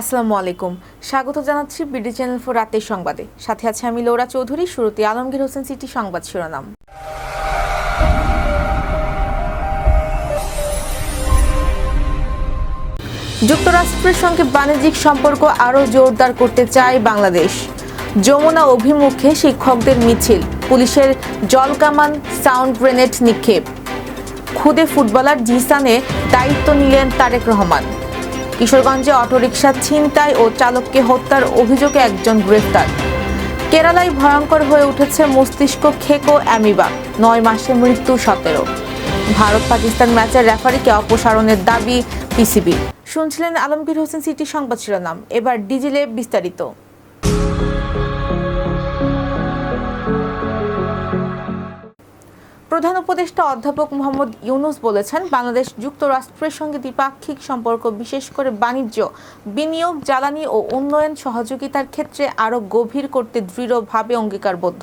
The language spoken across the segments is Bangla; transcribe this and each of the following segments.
আসসালামু আলাইকুম। স্বাগত জানাচ্ছি বিডি চ্যানেল ফোর রাতের সংবাদে। সাথে আছে আমি লৌরা চৌধুরী, শুরুতে আলমগীর হোসেন সিটি সংবাদ শিরোনাম। যুক্তরাষ্ট্রের সঙ্গে বাণিজ্যিক সম্পর্ক আরও জোরদার করতে চায় বাংলাদেশ। যমুনা অভিমুখে শিক্ষকদের মিছিল, পুলিশের জলকামান সাউন্ড গ্রেনেড নিক্ষেপ। খুদে ফুটবলার জিসানে দায়িত্ব নিলেন তারেক রহমান। কিশোরগঞ্জে অটোরিকশা ছিনতাই ও চালককে হত্যার অভিযোগে একজন গ্রেফতার। কেরালায় ভয়ঙ্কর হয়ে উঠেছে মস্তিষ্ক খেকো অ্যামিবা, নয় মাসে মৃত্যু সতেরো। ভারত পাকিস্তান ম্যাচের রেফারিকে অপসারণের দাবি পিসিবি। শুনছিলেন আলমগীর হোসেন সিটি সংবাদ শিরোনাম, এবার ডিজিলে বিস্তারিত। প্রধান উপদেষ্টা অধ্যাপক মোহাম্মদ ইউনুস বলেছেন, বাংলাদেশ যুক্তরাষ্ট্রের সঙ্গে দ্বিপাক্ষিক সম্পর্ক, বিশেষ করে বাণিজ্য, বিনিয়োগ, জ্বালানি ও উন্নয়ন সহযোগিতার ক্ষেত্রে আরও গভীর করতে দৃঢ়ভাবে অঙ্গীকারবদ্ধ।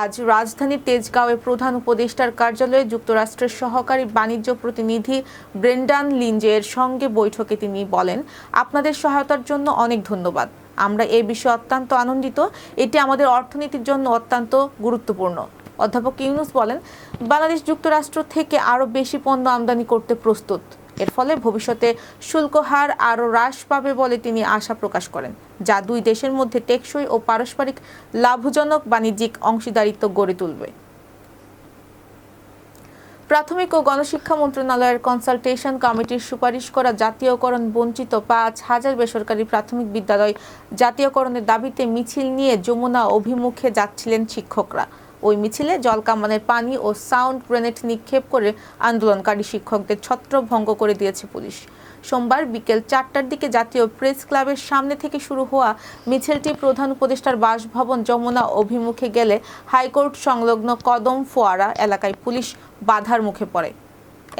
আজ রাজধানীর তেজগাঁওয়ে প্রধান উপদেষ্টার কার্যালয়ে যুক্তরাষ্ট্রের সহকারী বাণিজ্য প্রতিনিধি ব্রেন্ডান লিঞ্জের সঙ্গে বৈঠকে তিনি বলেন, আপনাদের সহায়তার জন্য অনেক ধন্যবাদ। আমরা এ বিষয়ে অত্যন্ত আনন্দিত। এটি আমাদের অর্থনীতির জন্য অত্যন্ত গুরুত্বপূর্ণ। অধ্যাপক ইউনুস বলেন, বাংলাদেশ যুক্তরাষ্ট্র থেকে আরও বেশি পণ্য আমদানি করতে প্রস্তুত। এর ফলে ভবিষ্যতে শুল্ক হার আরও হ্রাস পাবে বলে তিনি আশা প্রকাশ করেন, যা দুই দেশের মধ্যে টেকসই ও পারস্পরিক লাভজনক বাণিজ্যিক অংশীদারিত্ব গড়ে তুলবে। প্রাথমিক ও গণশিক্ষা মন্ত্রণালয়ের কনসালটেশন কমিটির সুপারিশ করা জাতীয়করণ বঞ্চিত পাঁচ হাজার বেসরকারি প্রাথমিক বিদ্যালয় জাতীয়করণের দাবিতে মিছিল নিয়ে যমুনা অভিমুখে যাচ্ছিলেন শিক্ষকরা। ওই মিছিলে জলকামানের পানি ও সাউন্ড গ্রেনেড নিক্ষেপ করে আন্দোলনকারী শিক্ষকদের ছত্রভঙ্গ করে দিয়েছে পুলিশ। সোমবার বিকেল চারটার দিকে জাতীয় প্রেস ক্লাবের সামনে থেকে শুরু হওয়া মিছিলটি প্রধান উপদেষ্টার বাসভবন যমুনা অভিমুখে গেলে হাইকোর্ট সংলগ্ন কদম ফোয়ারা এলাকায় পুলিশ বাধার মুখে পড়ে।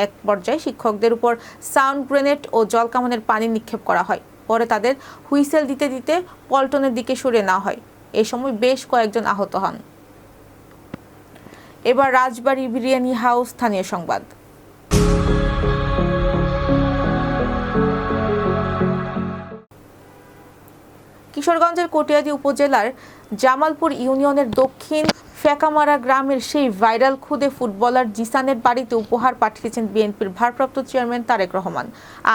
এক পর্যায়ে শিক্ষকদের উপর সাউন্ড গ্রেনেড ও জলকামানের পানি নিক্ষেপ করা হয়। পরে তাদের হুইসেল দিতে দিতে পল্টনের দিকে সরে নেওয়া হয়। এ সময় বেশ কয়েকজন আহত হন। এবার রাজবাড়ী বিরিয়ানি হাউস স্থানীয় সংবাদ। কিশোরগঞ্জের কটিয়াদি উপজেলার জামালপুর ইউনিয়নের দক্ষিণ ফেকামারা গ্রামের সেই ভাইরাল খুদে ফুটবলার জিসানের বাড়িতে উপহার পাঠিয়েছেন বিএনপির ভারপ্রাপ্ত চেয়ারম্যান তারেক রহমান।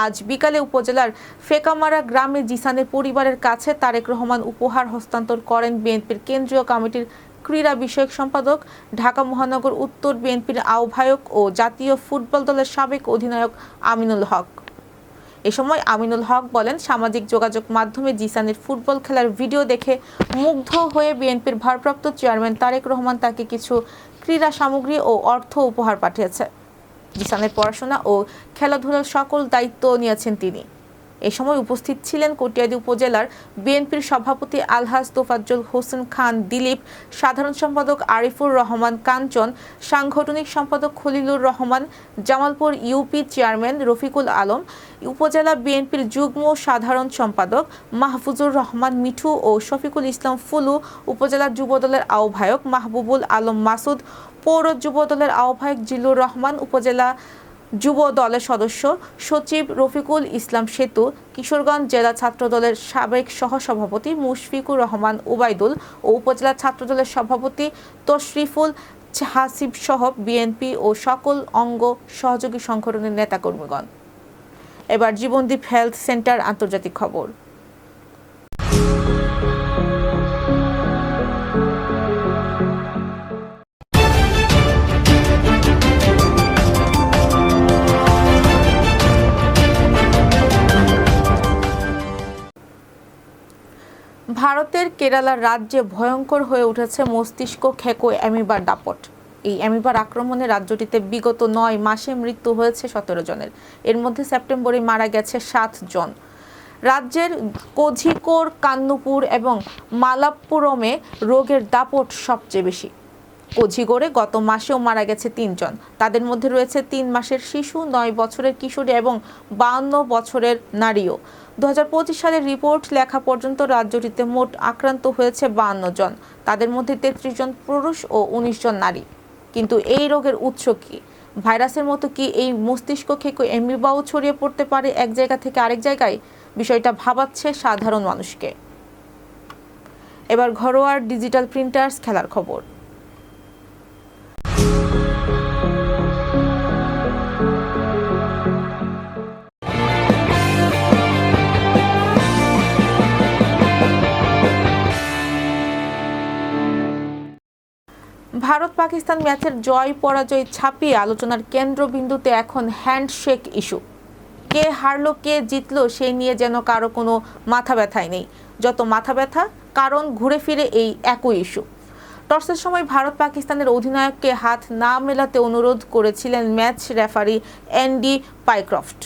আজ বিকালে উপজেলার ফেকামারা গ্রামে জিসানের পরিবারের কাছে তারেক রহমান উপহার হস্তান্তর করেন বিএনপির কেন্দ্রীয় কমিটির ক্রীড়া বিষয়ক সম্পাদক, ঢাকা মহানগর উত্তর বিএনপির আহ্বায়ক ও জাতীয় ফুটবল দলের সাবেক অধিনায়ক আমিনুল হক। এ সময় আমিনুল হক বলেন, সামাজিক যোগাযোগ মাধ্যমে জিসানের ফুটবল খেলার ভিডিও দেখে মুগ্ধ হয়ে বিএনপির ভারপ্রাপ্ত চেয়ারম্যান তারেক রহমান তাকে কিছু ক্রীড়া সামগ্রী ও অর্থ উপহার পাঠিয়েছে। জিসানের পড়াশোনা ও খেলাধুলার সকল দায়িত্ব নিয়েছেন তিনি। এ সময় উপস্থিত ছিলেন কটিয়াদি উপজেলার বিএনপির সভাপতি আলহাজ তোফাজ্জল হোসেন খান, দিলীপ, সাধারণ সম্পাদক আরিফুর রহমান কাঞ্চন, সাংগঠনিক সম্পাদক খলিলুর রহমান, জামালপুর ইউপি চেয়ারম্যান রফিকুল আলম, উপজেলা বিএনপির যুগ্ম সাধারণ সম্পাদক মাহফুজুর রহমান মিঠু ও শফিকুল ইসলাম ফুলু, উপজেলা যুবদলের আহ্বায়ক মাহবুবুল আলম মাসুদ, পৌর যুবদলের আহ্বায়ক জিল্লুর রহমান, উপজেলা যুব দলের সদস্য সচিব রফিকুল ইসলাম সেতু, কিশোরগঞ্জ জেলা ছাত্রদলের সাবেক সহসভাপতি মুশফিকুর রহমান উবাইদুল ও উপজেলা ছাত্রদলের সভাপতি তশরিফুল হাসিব সহ বিএনপি ও সকল অঙ্গ সহযোগী সংগঠনের নেতাকর্মীগণ। এবার জীবনদীপ হেলথ সেন্টার আন্তর্জাতিক খবর। কেরালার রাজ্যে ভয়ঙ্কর হয়ে উঠেছে মস্তিষ্ক খেকো অ্যামিবার দাপট। এই অ্যামিবার আক্রমণে রাজ্যটিতে বিগত নয় মাসে মৃত্যু হয়েছে সতেরো জনের। এর মধ্যে সেপ্টেম্বরে মারা গেছে সাত জন। রাজ্যের কোঝিকোর কান্নুপুর এবং মালাপ্পুরমে রোগের দাপট সবচেয়ে বেশি। কোঝিগোড়ে গত মাসেও মারা গেছে তিনজন। তাদের মধ্যে রয়েছে তিন মাসের শিশু, নয় বছরের কিশোরী এবং বাউন্ন বছরের নারীও। দু হাজার পঁচিশ সালের রিপোর্ট লেখা পর্যন্ত রাজ্যটিতে মোট আক্রান্ত হয়েছে বাহান্ন জন। তাদের মধ্যে তেত্রিশ জন পুরুষ ও উনিশ জন নারী। কিন্তু এই রোগের উৎস কী? ভাইরাসের মতো কি এই মস্তিষ্ক খেকো এমিবাও ছড়িয়ে পড়তে পারে এক জায়গা থেকে আরেক জায়গায়? বিষয়টা ভাবাচ্ছে সাধারণ মানুষকে। এবার ঘরোয়ার ডিজিটাল প্রিন্টার্স খেলার খবর। ভারত পাকিস্তান ম্যাচের জয় পরাজয় ছাপিয়ে আলোচনার কেন্দ্রবিন্দুতে এখন হ্যান্ডশেক ইস্যু। কে হারলো, কে জিতলো, সেই নিয়ে যেন কারও কোনো মাথা ব্যথাই নেই। যত মাথা ব্যথা, কারণ ঘুরে ফিরে এই একই ইস্যু। টসের সময় ভারত পাকিস্তানের অধিনায়ককে হাত না মেলাতে অনুরোধ করেছিলেন match referee Andy Pycroft.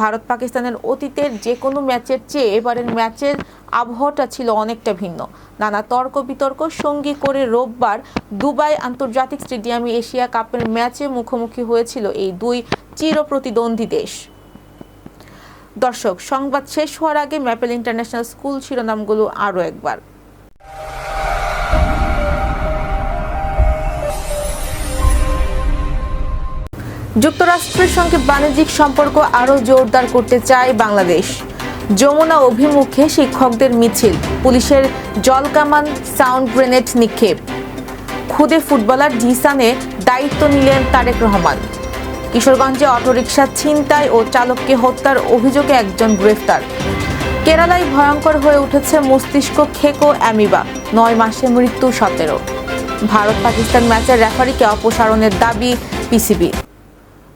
Bharat পাকিস্তানের অতীতের যে কোনো ম্যাচের চেয়ে এবারের ম্যাচের আবহাওয়াটা ছিল অনেকটা ভিন্ন। নানা তর্ক বিতর্ক সঙ্গী করে রোববার দুবাই আন্তর্জাতিক স্টেডিয়ামে এশিয়া কাপের ম্যাচে মুখোমুখি হয়েছিল এই দুই চিরপ্রতিদ্বন্দ্বী দেশ। দর্শক, সংবাদ শেষ হওয়ার আগে ম্যাপেল ইন্টারন্যাশনাল স্কুল শিরোনামগুলো আরও একবার। যুক্তরাষ্ট্রের সঙ্গে বাণিজ্যিক সম্পর্ক আরও জোরদার করতে চায় বাংলাদেশ। যমুনা অভিমুখে শিক্ষকদের মিছিল, পুলিশের জলকামান সাউন্ড গ্রেনেড নিক্ষেপ। খুদে ফুটবলার জিসানে দায়িত্ব নিলেন তারেক রহমান। কিশোরগঞ্জে অটোরিকশা ছিনতাই ও চালককে হত্যার অভিযোগে একজন গ্রেফতার। কেরালায় ভয়ঙ্কর হয়ে উঠেছে মস্তিষ্ক খেকো অ্যামিবা, নয় মাসে মৃত্যু সতেরো। ভারত পাকিস্তান ম্যাচের রেফারিকে অপসারণের দাবি পিসিবি।